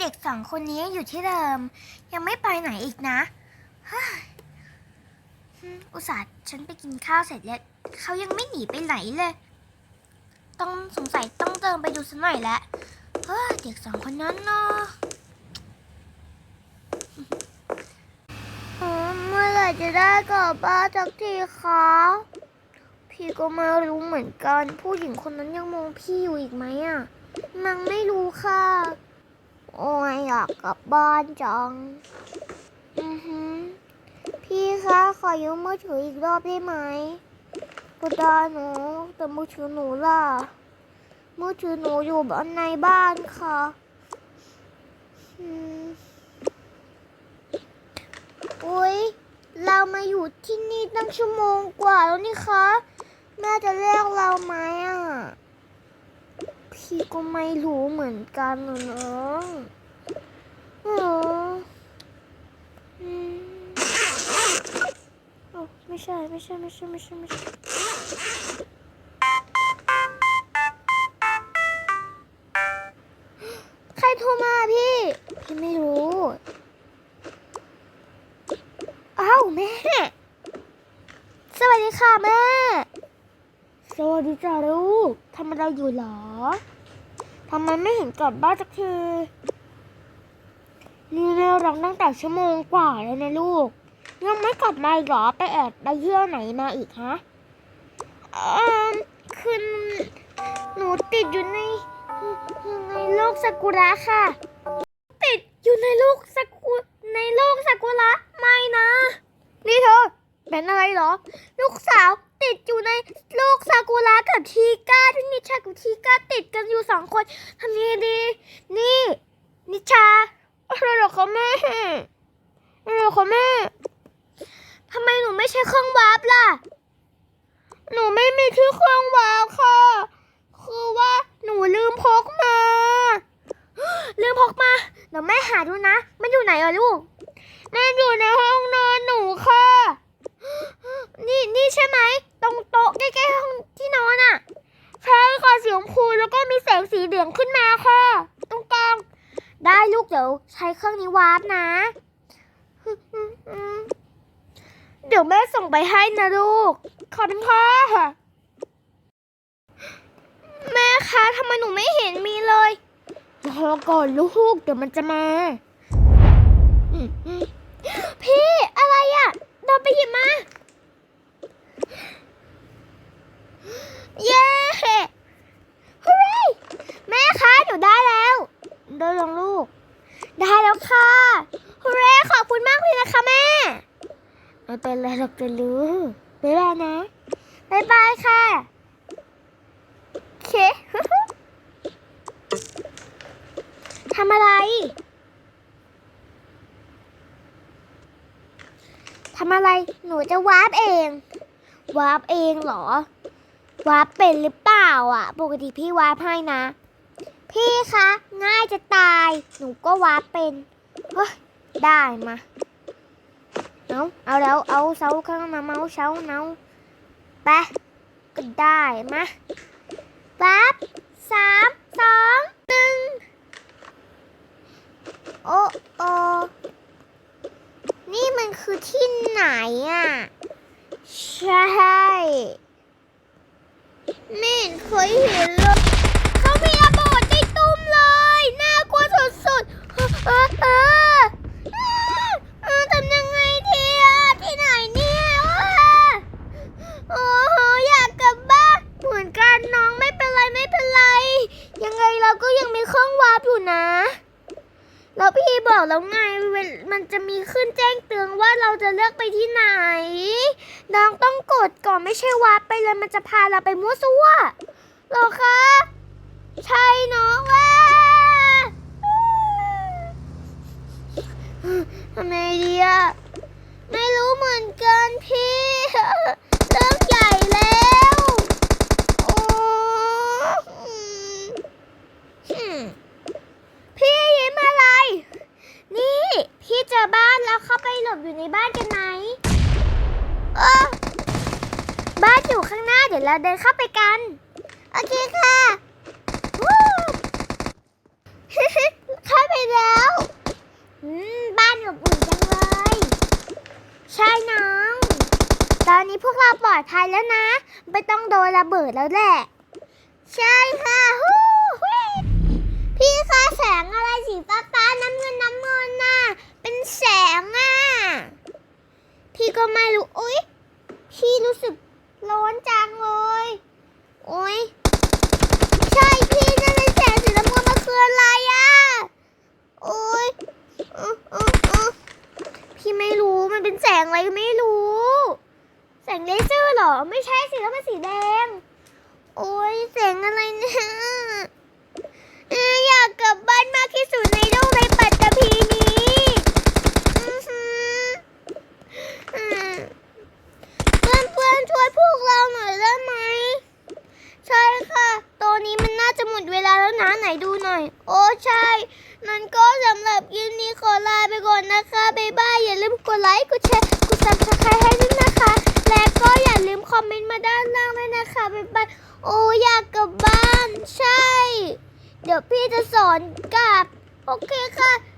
เด็กสองคนนี้อยู่ที่เดิม ยังไม่ไปไหนอีกนะอุตส่าห์ฉันไปกินข้าวเสร็จแล้วเขายังไม่หนีไปไหนเลย ต้องสงสัยต้องเดินไปดูสักหน่อยแล้วเฮ้เด็กสองคนนั้นเนาะเมื่อไหร่จะได้กลับบ้านสักทีคะพี่ก็ไม่รู้เหมือนกัน ผู้หญิงคนนั้นยังมองพี่อยู่อีกไหมอะ มังไม่รู้ค่ะ โอ้ยอยากกลับบ้านจัง อือฮึพี่คะขอยืมมือถืออีกรอบได้ไหมก็ได้หนูแต่มือถือหนูล่ะ มือถือหนูอยู่บนในบ้านค่ะอุ้ยเรามาอยู่ที่นี่ตั้งชั่วโมงกว่าแล้วนี่คะ แม่จะเรียกเราไหมอะ พี่ก็ไม่รู้เหมือนกันนะน้อง ไม่ใช่ไม่ใช่ไม่ใช่ไม่ใช่ไม่ใช่ใครโทรมาพี่ พี่ไม่รู้อ้าวแม่ สวัสดีค่ะแม่ สวัสดีจ้าลูกทำอะไรอยู่หรอทำไมไม่เห็นกลับบ้านสักที นี่เร็วรังตั้งแต่ชั่วโมงกว่าแล้วนะลูก ยังไม่กลับมาหรอไปแอบไปเที่ยวไหนมาอีกฮะเออคือหนูติดอยู่ในในโลกซากุระค่ะ ติดอยู่ในโลกซากุในโลกซากุระไม่นะ นี่เธอเป็นอะไรหรอ ลูกสาวติดอยู่ในโลกซากุระกับทีก้าที่นิชากับทีก้าติดกันอยู่สองคนทำยังไงดี นี่ นิชา อะไรเหรอคะแม่อะไรเหรอคะแม่ทำไมหนูไม่ใช่เครื่องวาร์ปล่ะ หนูไม่มีที่เครื่องวาร์ปค่ะ คือว่าหนูลืมพกมา ลืมพกมา เดี๋ยวแม่หาดูนะ มันอยู่ไหนอะลูก มันอยู่ในห้องนอนหนูค่ะ นี่นี่ใช่ไหม ตรงโต๊ะใกล้ๆห้องที่นอนอะใช่ค่ะสีชมพูแล้วก็มีแสงสีเหลืองขึ้นมาค่ะ ตรงกลาง ได้ลูกเดี๋ยวใช้เครื่อง นี้วาร์ปนะ เดี๋ยวแม่ส่งไปให้นะลูก ขอบคุณค่ะแม่คะทำไมหนูไม่เห็นมีเลยรอก่อนลูก เดี๋ยวมันจะมา พี่อะไรอะ่ะเดินไปหยิบมา เย้ฮูเร่แม่คะหนูได้แล้วเดินลงลูก ได้แล้วค่ะฮูเร่ขอบคุณมากเลยนะคะแม่ ไม่เป็นไรหรอกจะรู้บ๊ายบายนะบ๊ายบายค่ะโอเคทำอะไรทำอะไร หนูจะวาร์ปเอง วาร์ปเองเหรอ วาร์ปเป็นหรือเปล่าอะ ปกติพี่วาร์ปให้นะ พี่คะ ง่ายจะตาย หนูก็วาเป็นเฮ้ยได้มา เอาเอาแล้ว เอาเสาข้างมาเมาเสาเนาไปก็ได้มาปั๊บสามสองหนึ่งโอ้โอนี่มันคือที่ไหนอะ ใช่ ไม่เห็นเคยเห็นเลยเขามีระเบิดในตุ้มเลย น่ากลัวสุดๆเออเออเออเออทำยังไงดีอะ ที่ไหนเนี่ยว้าโอ้โหอยากกลับบ้านเหมือนกันน้องไม่เป็นไรไม่เป็นไร ยังไงเราก็ยังมีเครื่องวาร์ปอยู่นะ แล้วพี่ บอกแล้วไงเวลมันจะมีขึ้นแจ้งเตือนว่าเราจะเลือกไปที่ไหน น้องต้องกดก่อนไม่ใช่วาดไปเลยมันจะพาเราไปมั่วซั่วหรอคะ ใช่น้องว่าทำไมดีอะไม่รู้เหมือนกันพี่ เรื่องใหญ่แล้วโอ้อืม พี่ยิ้มอะไร นี่ พี่เจอบ้านแล้วเข้าไปหลบ อยู่ในบ้านกันไหมเออบ้านอยู่ข้างหน้าเดี๋ยวเราเดินเข้าไปกัน โอเคค่ะวู้เข้าไปแล้วอืมบ้านอบอุ่นจังเลย ใช่น้อง ตอนนี้พวกเราปลอดภัยแล้วนะ ไม่ต้องโดนระเบิดแล้วแหละ ใช่ค่ะฮู้ฮู้พี่คะแสงอะไรสีฟ้าฟ้าๆน้ำเงินน้ำเงินน่ะ เป็นแสงอะ พี่ ก็ไม่รู้อุ๊ยพี่รู้สึกร้อนจังเลยอุ๊ยใช่พี่นั่นเป็นแสงสีน้ำเงินมันคืออะไรอะโอ๊ยอื้ออืออือพี่ไม่รู้มันเป็นแสงอะไรก็ไม่รู้ แสงเลเซอร์เหรอ ไม่ใช่สิแล้วมันสีแดงโอ๊ยแสงอะไรเนี่ยอยอยากกลับบ้านมากที่สุดในโลกในปัตตภีนี้อื้อหืออืมเพื่อนเพื่อนๆช่วยพวกเราหน่อยได้ไหม ใช่ค่ะ ตอนนี้มันน่าจะหมดเวลาแล้วนะไหนดูหน่อย โอ้ใช่ มันก็สำหรับยินนี้ขอลาไปก่อนนะคะบ๊ายบายอย่าลืมกดไลค์กดแชร์กดซับสไครต์ให้ด้วยนะคะ และก็อย่าลืมคอมเมนต์มาด้านล่างด้วยนะคะบ๊ายบายโอ้อยากกลับบ้านใช่ เดี๋ยวพี่จะสอนกลับ โอเคค่ะบายค่ะ